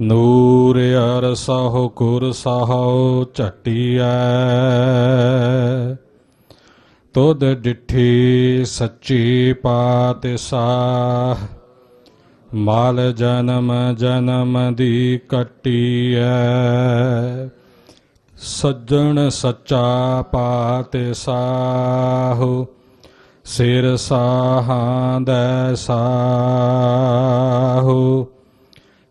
ਨੂਰ ਅਰਸਹੁ ਗੁਰ ਸਹੁ ਝਟੀਐ। ਤੁਧ ਡਿਠੀ ਸੱਚੀ ਪਾਤਿਸਾਹ, ਮਾਲ ਜਨਮ ਜਨਮ ਦੀ ਕੱਟੀਐ। ਸੱਜਣ ਸੱਚਾ ਪਾਤਿਸਾਹੁ, ਸਿਰ ਸਾਹਾਂ ਦੈ ਸਾਹੁ।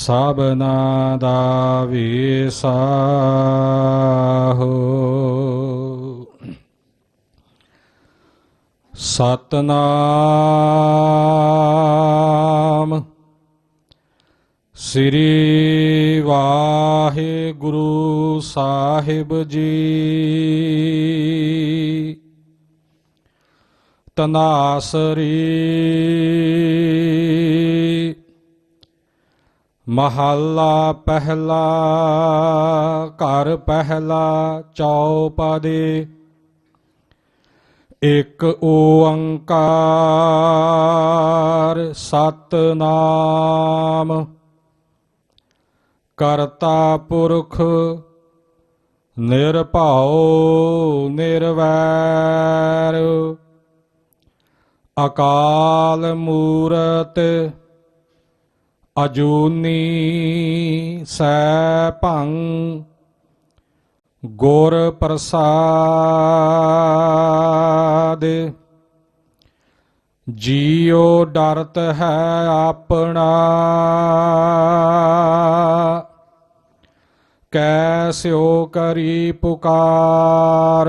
ਸਭਨਾ ਦਾ ਵਿਸਾਹੋ ਸਤਨਾਮ ਸ੍ਰੀ ਵਾਹਿਗੁਰੂ ਸਾਹਿਬ ਜੀ। ਤਨਾਸਰੀ ਮਹੱਲਾ ਪਹਿਲਾ ਘਰ ਪਹਿਲਾ ਚੌਪਦੇ। ਇਕ ਓੰਕਾਰ ਸਤਨਾਮ। ਕਰਤਾ ਪੁਰਖ ਨਿਰਭਉ ਨਿਰਵੈਰ। ਅਕਾਲ ਮੂਰਤ ਅਜੂਨੀ ਸੈਭੰ ਗੁਰ ਪ੍ਰਸਾਦ। ਜੀਉ ਡਰਤ ਹੈ ਆਪਣਾ ਕੈਸਿਓ ਕਰੀ ਪੁਕਾਰ।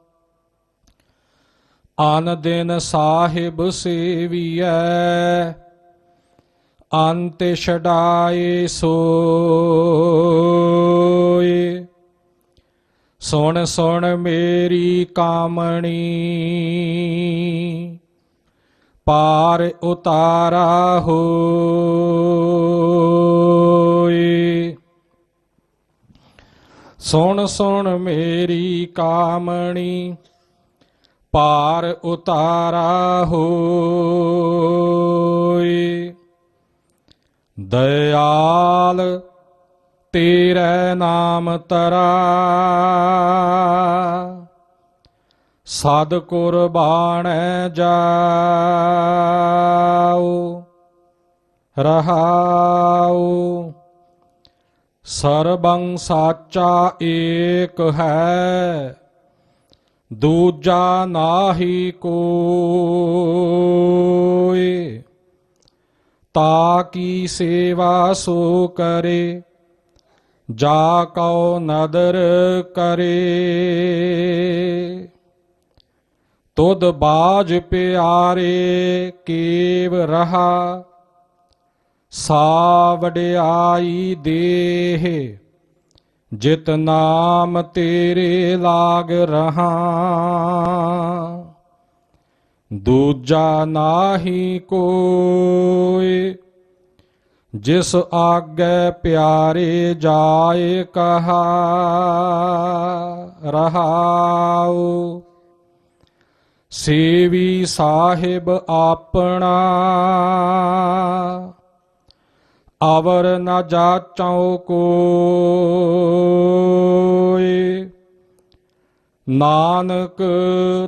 ਆਨ ਦਿਨ ਸਾਹਿਬ ਸੇਵੀਐ, ਅੰਤ ਛਡਾਏ ਸੋਏ। ਸੁਣ ਸੁਣ ਮੇਰੀ ਕਾਮਣੀ, ਪਾਰ ਉਤਾਰਾ ਹੋਏ। ਸੁਣ ਸੁਣ ਮੇਰੀ ਕਾਮਣੀ ਪਾਰ ਉਤਾਰਾ ਹੋਏ ਦਇਆਲ ਤੇਰੇ ਨਾਮ ਤਰਾ। ਸਦ ਕੁਰਬਾਨ ਜਾਉ ਰਹਾਉ ਸਰਬੰ ਸਾਚਾ ਏਕ ਹੈ। ਦੂਜਾ ਨਾਹੀ ਕੋਇ ਤਾ ਕੀ ਸੇਵਾ ਸੋ ਕਰੇ ਜਾ ਕਉ ਨਦਰ ਕਰੇ ਤੁਧ ਬਾਜ ਪਿਆਰੇ ਕੇਵ ਰਹਾ ਸਾ ਵਡਿਆਈ ਦੇਹ ਜਿਤ ਨਾਮ ਤੇਰੇ ਲਾਗ ਰਹਾ। ਦੂਜਾ ਨਾਹੀ ਕੋਇ, ਜਿਸ ਆਗੇ ਪਿਆਰੇ ਜਾਏ ਕਹਾ ਰਹਾਉ। ਸੇਵੀ ਸਾਹਿਬ ਆਪਣਾ ਅਵਰ ਨਾ ਜਾਚਉ ਕੋਇ ਨਾਨਕ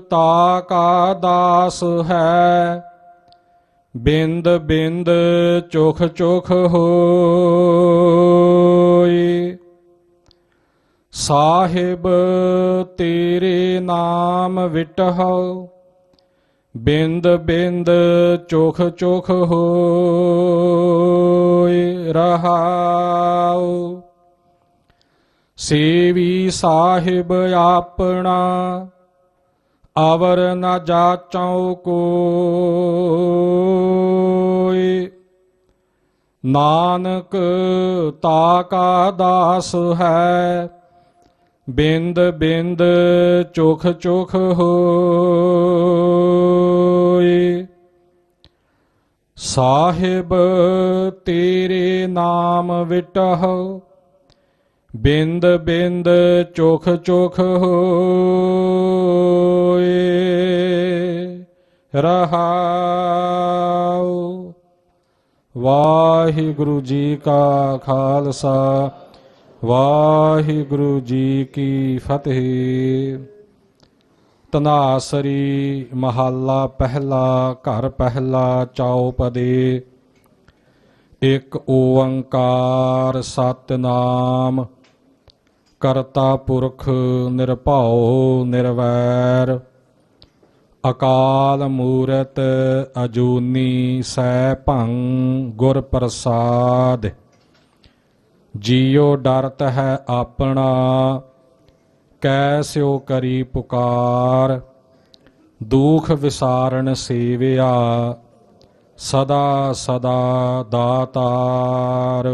ਤਾ ਕਾ ਦਾਸ ਹੈ, ਬਿੰਦ ਬਿੰਦ ਚੁਖ ਚੁਖ ਹੋਈ। ਸਾਹਿਬ ਤੇਰੇ ਨਾਮ ਵਿਟਹੁ ਬਿੰਦ ਬਿੰਦ ਚੁਖ ਚੁਖ ਹੋਏ ਰਹਾਉ। ਸੇਵੀ ਸਾਹਿਬ ਆਪਣਾ ਅਵਰ ਨ ਜਾਚਉ ਕੋਇ ਨਾਨਕ ਤਾ ਕਾ ਦਾਸ ਹੈ, ਬਿੰਦ ਬਿੰਦ ਚੁਖ ਚੁਖ ਹੋਈ ਸਾਹਿਬ, ਤੇਰੇ ਨਾਮ ਵਿਟਹੁ। ਬਿੰਦ ਬਿੰਦ, ਚੋਖ ਚੋਖ ਹੋਏ। ਰਹਾਉ। ਵਾਹਿਗੁਰੂ ਜੀ ਕਾ ਖਾਲਸਾ, ਵਾਹਿਗੁਰੂ ਜੀ ਕੀ ਫਤਿਹ। ਤਨਾਸਰੀ ਮਹੱਲਾ ਪਹਿਲਾ, ਘਰ ਪਹਿਲਾ, ਚੌਪਦੇ। ਇੱਕ ਓੰਕਾਰ ਸਤਨਾਮ, ਕਰਤਾ ਪੁਰਖ ਨਿਰਭਉ ਨਿਰਵੈਰ। ਅਕਾਲ ਮੂਰਤ ਅਜੂਨੀ ਸੈ ਭੰ ਗੁਰ ਪ੍ਰਸਾਦ ਜੀਉ ਡਰਤ ਹੈ ਆਪਣਾ ਕੈਸਿਓ ਕਰੀ ਪੁਕਾਰ ਦੁਖ ਵਿਸਾਰਨ ਸੇਵਿਆ ਸਦਾ ਸਦਾ ਦਾਤਾਰ।